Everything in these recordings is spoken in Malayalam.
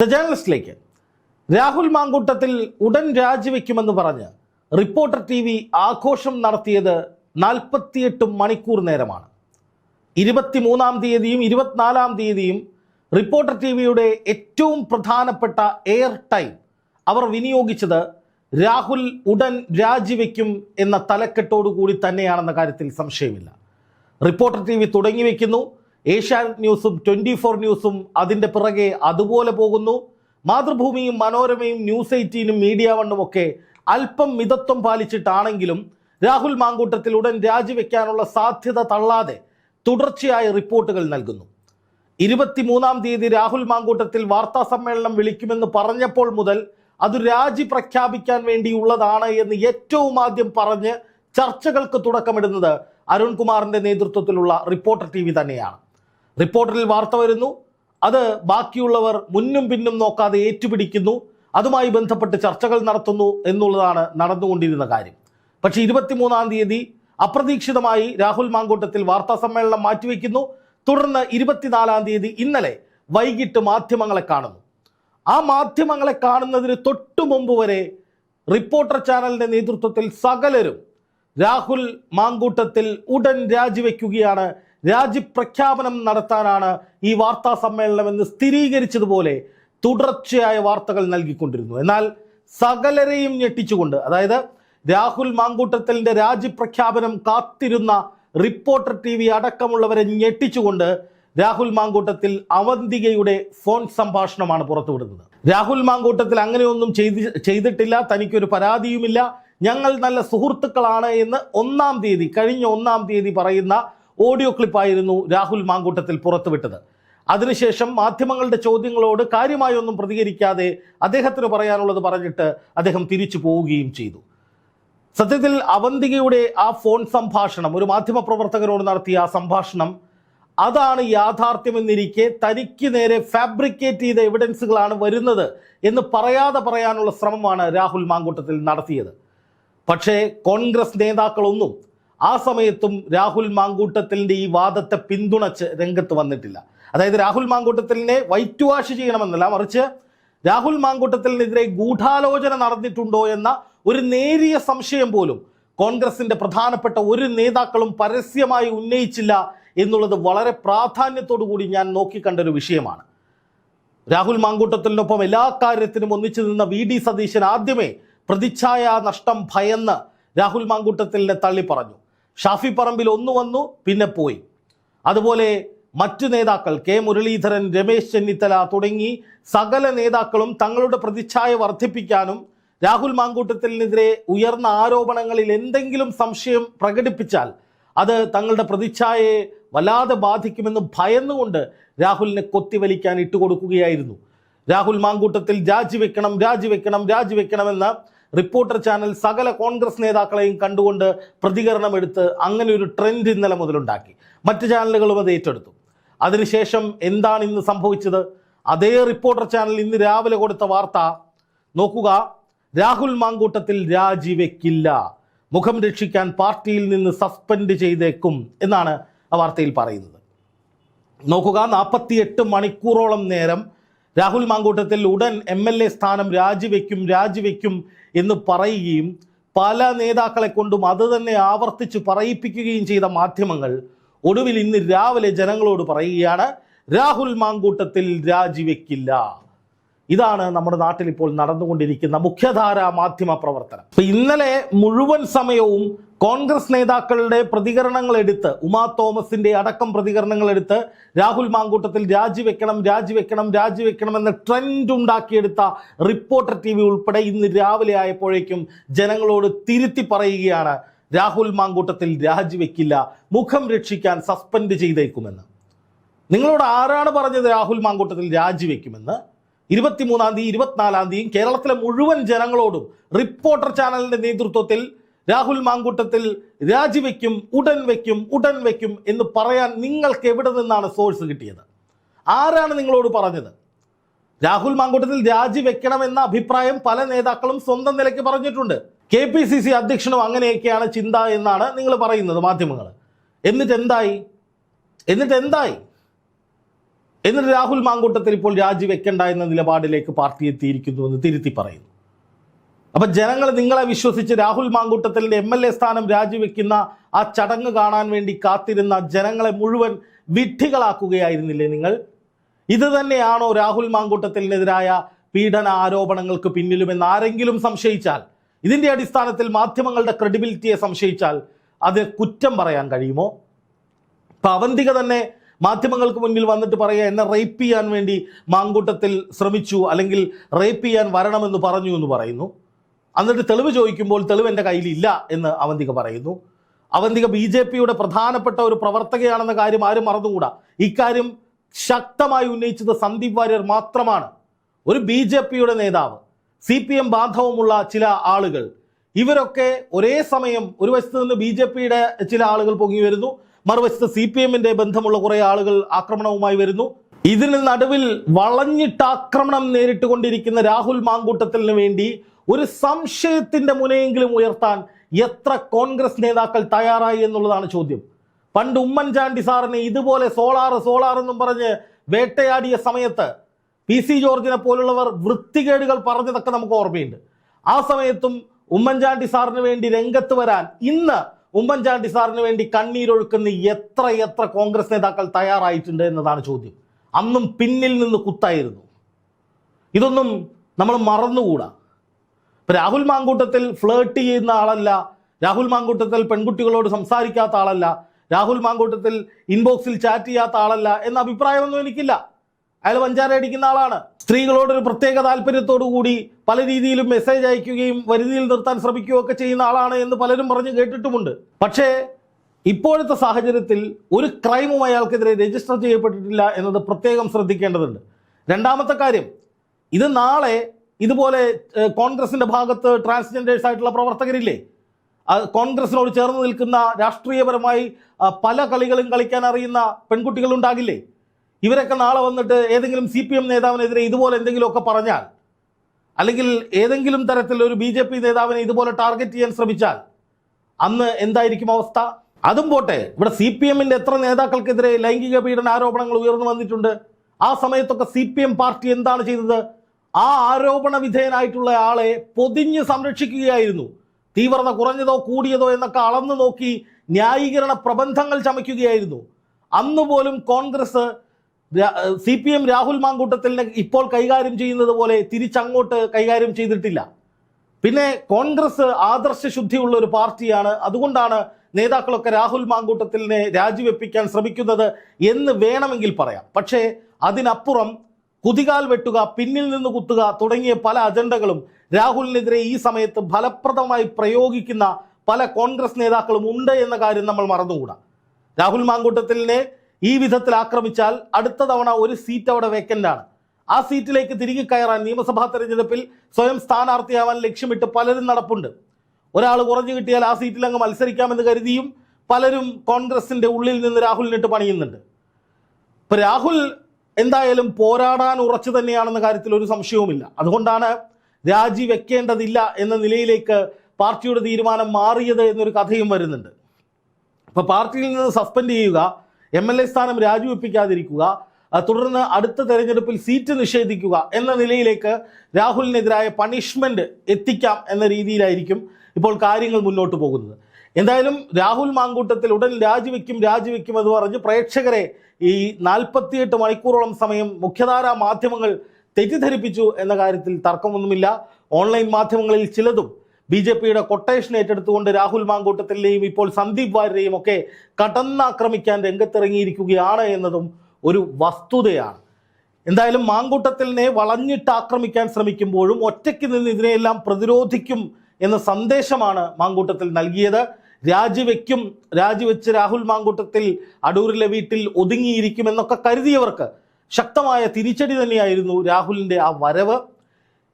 ദ ജേർണലിസ്റ്റിലേക്ക് രാഹുൽ മാങ്കൂട്ടത്തിൽ ഉടൻ രാജിവെക്കുമെന്ന് പറഞ്ഞ് റിപ്പോർട്ടർ ടി വി ആഘോഷം നടത്തിയത് നാൽപ്പത്തിയെട്ട് മണിക്കൂർ നേരമാണ്. ഇരുപത്തിമൂന്നാം തീയതിയും ഇരുപത്തിനാലാം തീയതിയും റിപ്പോർട്ടർ ടി വിയുടെ ഏറ്റവും പ്രധാനപ്പെട്ട എയർ ടൈം അവർ വിനിയോഗിച്ചത് രാഹുൽ ഉടൻ രാജിവെക്കും എന്ന തലക്കെട്ടോടുകൂടി തന്നെയാണെന്ന കാര്യത്തിൽ സംശയമില്ല. റിപ്പോർട്ടർ ടി വി തുടങ്ങി വെക്കുന്നു ഏഷ്യാനെറ്റ് ന്യൂസും ട്വന്റി ഫോർ ന്യൂസും അതിന്റെ പിറകെ അതുപോലെ പോകുന്നു. മാതൃഭൂമിയും മനോരമയും ന്യൂസ് എയ്റ്റീനും മീഡിയ വണ്ണും ഒക്കെ അല്പം മിതത്വം പാലിച്ചിട്ടാണെങ്കിലും രാഹുൽ മാങ്കൂട്ടത്തിൽ ഉടൻ രാജിവെക്കാനുള്ള സാധ്യത തള്ളാതെ തുടർച്ചയായ റിപ്പോർട്ടുകൾ നൽകുന്നു. ഇരുപത്തിമൂന്നാം തീയതി രാഹുൽ മാങ്കൂട്ടത്തിൽ വാർത്താ സമ്മേളനം വിളിക്കുമെന്ന് പറഞ്ഞപ്പോൾ മുതൽ അത് രാജി പ്രഖ്യാപിക്കാൻ വേണ്ടിയുള്ളതാണ് എന്ന് ഏറ്റവും ആദ്യം പറഞ്ഞ് ചർച്ചകൾക്ക് തുടക്കമിടുന്നത് അരുൺകുമാറിന്റെ നേതൃത്വത്തിലുള്ള റിപ്പോർട്ടർ ടി തന്നെയാണ്. റിപ്പോർട്ടറിൽ വാർത്ത വരുന്നു. അത് ബാക്കിയുള്ളവർ മുന്നും പിന്നും നോക്കാതെ ഏറ്റുപിടിക്കുന്നു. അതുമായി ബന്ധപ്പെട്ട് ചർച്ചകൾ നടത്തുന്നു എന്നുള്ളതാണ് നടന്നുകൊണ്ടിരുന്ന കാര്യം. പക്ഷേ ഇരുപത്തിമൂന്നാം തീയതി അപ്രതീക്ഷിതമായി രാഹുൽ മാങ്കൂട്ടത്തിൽ വാർത്താ സമ്മേളനം മാറ്റിവെക്കുന്നു. തുടർന്ന് ഇരുപത്തിനാലാം തീയതി ഇന്നലെ വൈകിട്ട് മാധ്യമങ്ങളെ കാണുന്നു. ആ മാധ്യമങ്ങളെ കാണുന്നതിന് തൊട്ടു മുമ്പ് വരെ റിപ്പോർട്ടർ ചാനലിന്റെ നേതൃത്വത്തിൽ സകലരും രാഹുൽ മാങ്കൂട്ടത്തിൽ ഉടൻ രാജിവെക്കുകയാണ് രാജിപ്രഖ്യാപനം നടത്താനാണ് ഈ വാർത്താ സമ്മേളനമെന്ന് സ്ഥിരീകരിച്ചതുപോലെ തുടർച്ചയായ വാർത്തകൾ നൽകിക്കൊണ്ടിരുന്നു. എന്നാൽ സകലരെയും ഞെട്ടിച്ചുകൊണ്ട് അതായത് രാഹുൽ മാങ്കൂട്ടത്തലിന്റെ രാജ്യപ്രഖ്യാപനം കാത്തിരുന്ന റിപ്പോർട്ടർ ടി വി അടക്കമുള്ളവരെ ഞെട്ടിച്ചുകൊണ്ട് രാഹുൽ മാങ്കൂട്ടത്തിൽ അവന്തികയുടെ ഫോൺ സംഭാഷണമാണ് പുറത്തുവിടുന്നത്. രാഹുൽ മാങ്കൂട്ടത്തിൽ അങ്ങനെയൊന്നും ചെയ്തി ചെയ്തിട്ടില്ല തനിക്കൊരു പരാതിയുമില്ല. ഞങ്ങൾ നല്ല സുഹൃത്തുക്കളാണ് എന്ന് ഒന്നാം തീയതി കഴിഞ്ഞ ഒന്നാം തീയതി പറയുന്ന ഓഡിയോ ക്ലിപ്പായിരുന്നു രാഹുൽ മാങ്കൂട്ടത്തിൽ പുറത്തുവിട്ടത്. അതിനുശേഷം മാധ്യമങ്ങളുടെ ചോദ്യങ്ങളോട് കാര്യമായി ഒന്നും പ്രതികരിക്കാതെ അദ്ദേഹത്തിന് പറയാനുള്ളത് പറഞ്ഞിട്ട് അദ്ദേഹം തിരിച്ചു പോവുകയും ചെയ്തു. സത്യത്തിൽ അവന്തികയുടെ ആ ഫോൺ സംഭാഷണം ഒരു മാധ്യമപ്രവർത്തകനോട് നടത്തിയ ആ സംഭാഷണം അതാണ് യാഥാർത്ഥ്യമെന്നിരിക്കെ തനിക്ക് നേരെ ഫാബ്രിക്കേറ്റ് ചെയ്ത എവിഡൻസുകളാണ് വരുന്നത് എന്ന് പറയാതെ പറയാനുള്ള ശ്രമമാണ് രാഹുൽ മാങ്കൂട്ടത്തിൽ നടത്തിയത്. പക്ഷേ കോൺഗ്രസ് നേതാക്കളൊന്നും ആ സമയത്തും രാഹുൽ മാങ്കൂട്ടത്തിലിന്റെ ഈ വാദത്തെ പിന്തുണച്ച് രംഗത്ത് വന്നിട്ടില്ല. അതായത് രാഹുൽ മാങ്കൂട്ടത്തിലിനെ വൈറ്റ് വാഷ് ചെയ്യണമെന്നല്ല മറിച്ച് രാഹുൽ മാങ്കൂട്ടത്തിനെതിരെ ഗൂഢാലോചന നടന്നിട്ടുണ്ടോ എന്ന ഒരു നേരിയ സംശയം പോലും കോൺഗ്രസിന്റെ പ്രധാനപ്പെട്ട ഒരു നേതാക്കളും പരസ്യമായി ഉന്നയിച്ചില്ല എന്നുള്ളത് വളരെ പ്രാധാന്യത്തോടു കൂടി ഞാൻ നോക്കിക്കണ്ട ഒരു വിഷയമാണ്. രാഹുൽ മാങ്കൂട്ടത്തിനൊപ്പം എല്ലാ കാര്യത്തിനും ഒന്നിച്ചു നിന്ന വി ഡി സതീശൻ ആദ്യമേ പ്രതിച്ഛായ നഷ്ടം ഭയന്ന് രാഹുൽ മാങ്കൂട്ടത്തിലിനെ തള്ളി പറഞ്ഞു ഷാഫി പറമ്പിൽ ഒന്ന് വന്നു പിന്നെ പോയി. അതുപോലെ മറ്റു നേതാക്കൾ കെ മുരളീധരൻ രമേശ് ചെന്നിത്തല തുടങ്ങി സകല നേതാക്കളും തങ്ങളുടെ പ്രതിച്ഛായ വർദ്ധിപ്പിക്കാനും രാഹുൽ മാങ്കൂട്ടത്തിനെതിരെ ഉയർന്ന ആരോപണങ്ങളിൽ എന്തെങ്കിലും സംശയം പ്രകടിപ്പിച്ചാൽ അത് തങ്ങളുടെ പ്രതിച്ഛായയെ വല്ലാതെ ബാധിക്കുമെന്ന് ഭയന്നുകൊണ്ട് രാഹുലിനെ കൊത്തിവലിക്കാൻ ഇട്ടുകൊടുക്കുകയായിരുന്നു. രാഹുൽ മാങ്കൂട്ടത്തിൽ രാജിവെക്കണം രാജിവെക്കണം രാജിവെക്കണമെന്ന് റിപ്പോർട്ടർ ചാനൽ സകല കോൺഗ്രസ് നേതാക്കളെയും കണ്ടുകൊണ്ട് പ്രതികരണം എടുത്ത് അങ്ങനെ ഒരു ട്രെൻഡ് ഇന്നലെ മുതലുണ്ടാക്കി. മറ്റ് ചാനലുകളും അത് ഏറ്റെടുത്തു. അതിനുശേഷം എന്താണ് ഇന്ന് സംഭവിച്ചത്? അതേ റിപ്പോർട്ടർ ചാനൽ ഇന്ന് രാവിലെ കൊടുത്ത വാർത്ത നോക്കുക രാഹുൽ മാങ്കൂട്ടത്തിൽ രാജിവെക്കില്ല. മുഖം രക്ഷിക്കാൻ പാർട്ടിയിൽ നിന്ന് സസ്പെൻഡ് ചെയ്തേക്കും എന്നാണ് ആ വാർത്തയിൽ പറയുന്നത്. നോക്കുക നാൽപ്പത്തിയെട്ട് മണിക്കൂറോളം നേരം രാഹുൽ മാങ്കൂട്ടത്തിൽ ഉടൻ എം എൽ എ സ്ഥാനം രാജിവെക്കും രാജിവെക്കും എന്ന് പറയുകയും പല നേതാക്കളെ കൊണ്ടും അത് തന്നെ ആവർത്തിച്ച് പറയിപ്പിക്കുകയും ചെയ്ത മാധ്യമങ്ങൾ ഒടുവിൽ ഇന്ന് രാവിലെ ജനങ്ങളോട് പറയുകയാണ് രാഹുൽ മാങ്കൂട്ടത്തിൽ രാജിവെക്കില്ല. ഇതാണ് നമ്മുടെ നാട്ടിൽ ഇപ്പോൾ നടന്നുകൊണ്ടിരിക്കുന്ന മുഖ്യധാര മാധ്യമ പ്രവർത്തനം. ഇന്നലെ മുഴുവൻ സമയവും കോൺഗ്രസ് നേതാക്കളുടെ പ്രതികരണങ്ങൾ എടുത്ത് ഉമാ തോമസിന്റെ അടക്കം പ്രതികരണങ്ങൾ എടുത്ത് രാഹുൽ മാങ്കൂട്ടത്തിൽ രാജിവെക്കണം രാജിവെക്കണം രാജിവെക്കണം എന്ന ട്രെൻഡ് ഉണ്ടാക്കിയെടുത്ത റിപ്പോർട്ടർ ടി വി ഉൾപ്പെടെ ഇന്ന് രാവിലെ ആയപ്പോഴേക്കും ജനങ്ങളോട് തിരുത്തി പറയുകയാണ് രാഹുൽ മാങ്കൂട്ടത്തിൽ രാജിവെക്കില്ല മുഖം രക്ഷിക്കാൻ സസ്പെൻഡ് ചെയ്തേക്കുമെന്ന്. നിങ്ങളോട് ആരാണ് പറഞ്ഞത് രാഹുൽ മാങ്കൂട്ടത്തിൽ രാജിവെക്കുമെന്ന്? ഇരുപത്തിമൂന്നാം തീയതി ഇരുപത്തിനാലാം തീയതി കേരളത്തിലെ മുഴുവൻ ജനങ്ങളോടും റിപ്പോർട്ടർ ചാനലിന്റെ നേതൃത്വത്തിൽ രാഹുൽ മാങ്കൂട്ടത്തിൽ രാജിവെക്കും ഉടൻ വെക്കും ഉടൻ വെക്കും എന്ന് പറയാൻ നിങ്ങൾക്ക് എവിടെ നിന്നാണ് സോഴ്സ് കിട്ടിയത്? ആരാണ് നിങ്ങളോട് പറഞ്ഞത്? രാഹുൽ മാങ്കൂട്ടത്തിൽ രാജിവെക്കണമെന്ന അഭിപ്രായം പല നേതാക്കളും സ്വന്തം നിലയ്ക്ക് പറഞ്ഞിട്ടുണ്ട്. കെ പി സി സി അധ്യക്ഷനും അങ്ങനെയൊക്കെയാണ് ചിന്ത എന്നാണ് നിങ്ങൾ പറയുന്നത് മാധ്യമങ്ങൾ എന്നിട്ട് എന്തായി? എന്നിട്ട് എന്തായി? എന്നിട്ട് രാഹുൽ മാങ്കൂട്ടത്തിൽ ഇപ്പോൾ രാജിവെക്കണ്ട എന്ന നിലപാടിലേക്ക് പാർട്ടി എത്തിയിരിക്കുന്നു എന്ന് തിരുത്തി പറയുന്നു. അപ്പൊ ജനങ്ങൾ നിങ്ങളെ വിശ്വസിച്ച് രാഹുൽ മാങ്കൂട്ടത്തിലിന്റെ എം എൽ എ സ്ഥാനം രാജിവെക്കുന്ന ആ ചടങ്ങ് കാണാൻ വേണ്ടി കാത്തിരുന്ന ജനങ്ങളെ മുഴുവൻ വിഡ്ഢികളാക്കുകയായിരുന്നില്ലേ നിങ്ങൾ? ഇത് തന്നെയാണോ രാഹുൽ മാങ്കൂട്ടത്തിനെതിരായ പീഡന ആരോപണങ്ങൾക്ക് പിന്നിലുമെന്ന് ആരെങ്കിലും സംശയിച്ചാൽ? ഇതിന്റെ അടിസ്ഥാനത്തിൽ മാധ്യമങ്ങളുടെ ക്രെഡിബിലിറ്റിയെ സംശയിച്ചാൽ അത് കുറ്റം പറയാൻ കഴിയുമോ? ഇപ്പൊ അവന്തിക തന്നെ മാധ്യമങ്ങൾക്ക് മുന്നിൽ വന്നിട്ട് പറയുക എന്നെ റേപ്പ് ചെയ്യാൻ വേണ്ടി മാങ്കൂട്ടത്തിൽ ശ്രമിച്ചു അല്ലെങ്കിൽ റേപ്പ് ചെയ്യാൻ വരണമെന്ന് പറഞ്ഞു എന്ന് പറയുന്നു. എന്നിട്ട് തെളിവ് ചോദിക്കുമ്പോൾ തെളിവ് എന്റെ കയ്യിലില്ല എന്ന് അവന്തിക പറയുന്നു. അവന്തിക ബി ജെ പിയുടെ പ്രധാനപ്പെട്ട ഒരു പ്രവർത്തകയാണെന്ന കാര്യം ആരും മറന്നുകൂടാ. ഇക്കാര്യം ശക്തമായി ഉന്നയിച്ചത് സന്ദീപ് വാര്യർ മാത്രമാണ്. ഒരു ബി ജെ പിയുടെ നേതാവ് സി പി എം ബാന്ധവമുള്ള ചില ആളുകൾ ഇവരൊക്കെ ഒരേ സമയം ഒരു വശത്ത് നിന്ന് ബി ജെ പിയുടെ ചില ആളുകൾ പൊങ്ങി വരുന്നു മറുവശത്ത് സി പി എമ്മിന്റെ ബന്ധമുള്ള കുറേ ആളുകൾ ആക്രമണവുമായി വരുന്നു. ഇതിന് നടുവിൽ വളഞ്ഞിട്ട് ആക്രമണം നേരിട്ടുകൊണ്ടിരിക്കുന്ന രാഹുൽ മാങ്കൂട്ടത്തിന് വേണ്ടി ഒരു സംശയത്തിന്റെ മുനയെങ്കിലും ഉയർത്താൻ എത്ര കോൺഗ്രസ് നേതാക്കൾ തയ്യാറായി എന്നുള്ളതാണ് ചോദ്യം. പണ്ട് ഉമ്മൻചാണ്ടി സാറിനെ ഇതുപോലെ സോളാർ സോളാർ എന്നും പറഞ്ഞ് വേട്ടയാടിയ സമയത്ത് പി സി ജോർജിനെ പോലുള്ളവർ വൃത്തികേടുകൾ പറഞ്ഞതൊക്കെ നമുക്ക് ഓർമ്മയുണ്ട്. ആ സമയത്തും ഉമ്മൻചാണ്ടി സാറിന് വേണ്ടി രംഗത്ത് വരാൻ ഇന്ന് ഉമ്മൻചാണ്ടി സാറിന് വേണ്ടി കണ്ണീരൊഴുക്കുന്ന എത്ര എത്ര കോൺഗ്രസ് നേതാക്കൾ തയ്യാറായിട്ടുണ്ട് എന്നതാണ് ചോദ്യം. അന്നും പിന്നിൽ നിന്ന് കുത്തായിരുന്നു. ഇതൊന്നും നമ്മൾ മറന്നുകൂടാ. ഇപ്പൊ രാഹുൽ മാങ്കൂട്ടത്തിൽ ഫ്ലേർട്ട് ചെയ്യുന്ന ആളല്ല. രാഹുൽ മാങ്കൂട്ടത്തിൽ പെൺകുട്ടികളോട് സംസാരിക്കാത്ത ആളല്ല. രാഹുൽ മാങ്കൂട്ടത്തിൽ ഇൻബോക്സിൽ ചാറ്റ് ചെയ്യാത്ത ആളല്ല എന്ന അഭിപ്രായമൊന്നും എനിക്കില്ല. അയാൾ വഞ്ചാര അടിക്കുന്ന ആളാണ്. സ്ത്രീകളോട് ഒരു പ്രത്യേക താല്പര്യത്തോടു കൂടി പല രീതിയിലും മെസ്സേജ് അയക്കുകയും വരുതിയിൽ നിർത്താൻ ശ്രമിക്കുകയും ഒക്കെ ചെയ്യുന്ന ആളാണ് എന്ന് പലരും പറഞ്ഞ് കേട്ടിട്ടുമുണ്ട്. പക്ഷേ ഇപ്പോഴത്തെ സാഹചര്യത്തിൽ ഒരു ക്രൈമും അയാൾക്കെതിരെ രജിസ്റ്റർ ചെയ്യപ്പെട്ടിട്ടില്ല എന്നത് പ്രത്യേകം ശ്രദ്ധിക്കേണ്ടതുണ്ട്. രണ്ടാമത്തെ കാര്യം ഇത് നാളെ ഇതുപോലെ കോൺഗ്രസിന്റെ ഭാഗത്ത് ട്രാൻസ്ജെൻഡേഴ്സ് ആയിട്ടുള്ള പ്രവർത്തകരില്ലേ? കോൺഗ്രസിനോട് ചേർന്ന് നിൽക്കുന്ന രാഷ്ട്രീയപരമായി പല കളികളും കളിക്കാൻ അറിയുന്ന പെൺകുട്ടികൾ ഉണ്ടാകില്ലേ ഇവരൊക്കെ നാളെ വന്നിട്ട് ഏതെങ്കിലും സി പി എം നേതാവിനെതിരെ ഇതുപോലെ എന്തെങ്കിലുമൊക്കെ പറഞ്ഞാൽ അല്ലെങ്കിൽ ഏതെങ്കിലും തരത്തിൽ ഒരു ബി ജെ പി നേതാവിനെ ഇതുപോലെ ടാർഗറ്റ് ചെയ്യാൻ ശ്രമിച്ചാൽ അന്ന് എന്തായിരിക്കും അവസ്ഥ? അതും പോട്ടെ ഇവിടെ സി പി എമ്മിന്റെ എത്ര നേതാക്കൾക്കെതിരെ ലൈംഗിക പീഡന ആരോപണങ്ങൾ ഉയർന്നു വന്നിട്ടുണ്ട് ആ സമയത്തൊക്കെ സി പി എം പാർട്ടി എന്താണ് ചെയ്തത്? ആ ആരോപണ വിധേയനായിട്ടുള്ള ആളെ പൊതിഞ്ഞ് സംരക്ഷിക്കുകയായിരുന്നു. തീവ്രത കുറഞ്ഞതോ കൂടിയതോ എന്നൊക്കെ അളന്നു നോക്കി ന്യായീകരണ പ്രബന്ധങ്ങൾ ചമയ്ക്കുകയായിരുന്നു. അന്നുപോലും Congress C P M Rahul മാങ്കൂട്ടത്തിലിനെ ഇപ്പോൾ കൈകാര്യം ചെയ്യുന്നത് പോലെ തിരിച്ചങ്ങോട്ട് കൈകാര്യം ചെയ്തിട്ടില്ല. പിന്നെ കോൺഗ്രസ് ആദർശ ശുദ്ധിയുള്ള ഒരു പാർട്ടിയാണ്. അതുകൊണ്ടാണ് നേതാക്കളൊക്കെ രാഹുൽ മാങ്കൂട്ടത്തിലിനെ രാജിവെപ്പിക്കാൻ ശ്രമിക്കുന്നത് എന്ന് വേണമെങ്കിൽ പറയാം. പക്ഷേ അതിനപ്പുറം കുതികാൽ വെട്ടുക പിന്നിൽ നിന്ന് കുത്തുക തുടങ്ങിയ പല അജണ്ടകളും രാഹുലിനെതിരെ ഈ സമയത്ത് ഫലപ്രദമായി പ്രയോഗിക്കുന്ന പല കോൺഗ്രസ് നേതാക്കളും ഉണ്ട് എന്ന കാര്യം നമ്മൾ മറന്നുകൂടാ. രാഹുൽ മാങ്കൂട്ടത്തിലിനെ ഈ വിധത്തിൽ ആക്രമിച്ചാൽ അടുത്ത തവണ ഒരു സീറ്റ് അവിടെ വേക്കന്റ് ആണ് ആ സീറ്റിലേക്ക് തിരികെ കയറാൻ നിയമസഭാ തെരഞ്ഞെടുപ്പിൽ സ്വയം സ്ഥാനാർത്ഥിയാവാൻ ലക്ഷ്യമിട്ട് പലരും നടപ്പുണ്ട്. ഒരാൾ കുറഞ്ഞു കിട്ടിയാൽ ആ സീറ്റിൽ അങ്ങ് മത്സരിക്കാമെന്ന് കരുതിയും പലരും കോൺഗ്രസിന്റെ ഉള്ളിൽ നിന്ന് രാഹുലിനിട്ട് പണിയുന്നുണ്ട്. ഇപ്പൊ രാഹുൽ എന്തായാലും പോരാടാൻ ഉറച്ചു തന്നെയാണെന്ന കാര്യത്തിൽ ഒരു സംശയവുമില്ല. അതുകൊണ്ടാണ് രാജി വെക്കേണ്ടതില്ല എന്ന നിലയിലേക്ക് പാർട്ടിയുടെ തീരുമാനം മാറിയത് എന്നൊരു കഥയും വരുന്നുണ്ട്. അപ്പോൾ പാർട്ടിയിൽ നിന്ന് സസ്പെൻഡ് ചെയ്യുക എം എൽ എ സ്ഥാനം രാജിവെപ്പിക്കാതിരിക്കുക തുടർന്ന് അടുത്ത തെരഞ്ഞെടുപ്പിൽ സീറ്റ് നിഷേധിക്കുക എന്ന നിലയിലേക്ക് രാഹുലിനെതിരായ പണിഷ്മെന്റ് എത്തിക്കാം എന്ന രീതിയിലായിരിക്കും ഇപ്പോൾ കാര്യങ്ങൾ മുന്നോട്ട് പോകുന്നത്. എന്തായാലും രാഹുൽ മാങ്കൂട്ടത്തിൽ ഉടൻ രാജിവെക്കും രാജിവെക്കും എന്ന് പറഞ്ഞ് പ്രേക്ഷകരെ ഈ നാൽപ്പത്തിയെട്ട് മണിക്കൂറോളം സമയം മുഖ്യധാരാ മാധ്യമങ്ങൾ തെറ്റിദ്ധരിപ്പിച്ചു എന്ന കാര്യത്തിൽ തർക്കമൊന്നുമില്ല. ഓൺലൈൻ മാധ്യമങ്ങളിൽ ചിലതും ബി ജെ പിയുടെ കൊട്ടേഷൻ ഏറ്റെടുത്തുകൊണ്ട് രാഹുൽ മാങ്കൂട്ടത്തിലെയും ഇപ്പോൾ സന്ദീപ് വാര്യരെയും ഒക്കെ കടന്നാക്രമിക്കാൻ രംഗത്തിറങ്ങിയിരിക്കുകയാണ് എന്നതും ഒരു വസ്തുതയാണ്. എന്തായാലും മാങ്കൂട്ടത്തിലിനെ വളഞ്ഞിട്ട് ആക്രമിക്കാൻ ശ്രമിക്കുമ്പോഴും ഒറ്റയ്ക്ക് നിന്ന് ഇതിനെയെല്ലാം പ്രതിരോധിക്കും എന്ന സന്ദേശമാണ് മാങ്കൂട്ടത്തിൽ നൽകിയത്. രാജിവെക്കും രാജിവെച്ച് രാഹുൽ മാങ്കൂട്ടത്തിൽ അടൂരിലെ വീട്ടിൽ ഒതുങ്ങിയിരിക്കുമെന്നൊക്കെ കരുതിയവർക്ക് ശക്തമായ തിരിച്ചടി തന്നെയായിരുന്നു രാഹുലിന്റെ ആ വരവ്.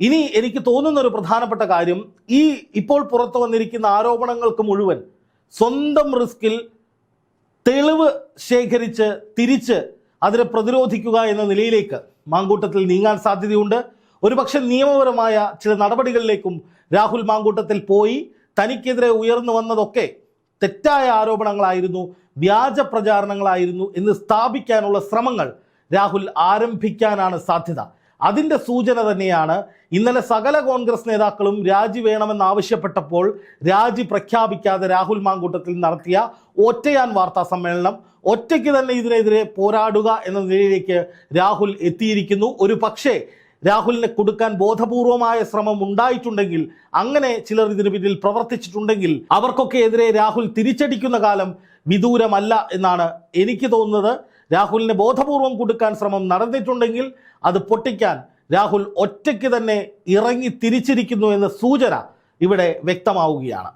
ഇനി എനിക്ക് തോന്നുന്ന ഒരു പ്രധാനപ്പെട്ട കാര്യം ഈ ഇപ്പോൾ പുറത്തു വന്നിരിക്കുന്ന ആരോപണങ്ങൾക്ക് മുഴുവൻ സ്വന്തം റിസ്കിൽ തെളിവ് ശേഖരിച്ച് തിരിച്ച് അതിനെ പ്രതിരോധിക്കുക എന്ന നിലയിലേക്ക് മാങ്കൂട്ടത്തിൽ നീങ്ങാൻ സാധ്യതയുണ്ട്. ഒരുപക്ഷെ നിയമപരമായ ചില നടപടികളിലേക്കും രാഹുൽ മാങ്കൂട്ടത്തിൽ പോയി. തനിക്കെതിരെ ഉയർന്നു വന്നതൊക്കെ തെറ്റായ ആരോപണങ്ങളായിരുന്നു വ്യാജ പ്രചാരണങ്ങളായിരുന്നു എന്ന് സ്ഥാപിക്കാനുള്ള ശ്രമങ്ങൾ രാഹുൽ ആരംഭിക്കാനാണ് സാധ്യത. അതിന്റെ സൂചന തന്നെയാണ് ഇന്നലെ സകല കോൺഗ്രസ് നേതാക്കളും രാജി വേണമെന്നാവശ്യപ്പെട്ടപ്പോൾ രാജി പ്രഖ്യാപിക്കാതെ രാഹുൽ മാങ്കൂട്ടത്തിൽ നടത്തിയ ഒറ്റയാൻ വാർത്താ സമ്മേളനം ഒറ്റയ്ക്ക് തന്നെ ഇതിനെതിരെ പോരാടുക എന്ന നിലയിലേക്ക് രാഹുൽ എത്തിയിരിക്കുന്നു. ഒരു പക്ഷേ രാഹുലിനെ കൊടുക്കാൻ ബോധപൂർവമായ ശ്രമം ഉണ്ടായിട്ടുണ്ടെങ്കിൽ അങ്ങനെ ചിലർ ഇതിന് പിന്നിൽ പ്രവർത്തിച്ചിട്ടുണ്ടെങ്കിൽ അവർക്കൊക്കെ എതിരെ രാഹുൽ തിരിച്ചടിക്കുന്ന കാലം വിദൂരമല്ല എന്നാണ് എനിക്ക് തോന്നുന്നത്. രാഹുലിനെ ബോധപൂർവം കൊടുക്കാൻ ശ്രമം നടന്നിട്ടുണ്ടെങ്കിൽ അത് പൊട്ടിക്കാൻ രാഹുൽ ഒറ്റയ്ക്ക് തന്നെ ഇറങ്ങി തിരിച്ചിരിക്കുന്നു എന്ന സൂചന ഇവിടെ വ്യക്തമാവുകയാണ്.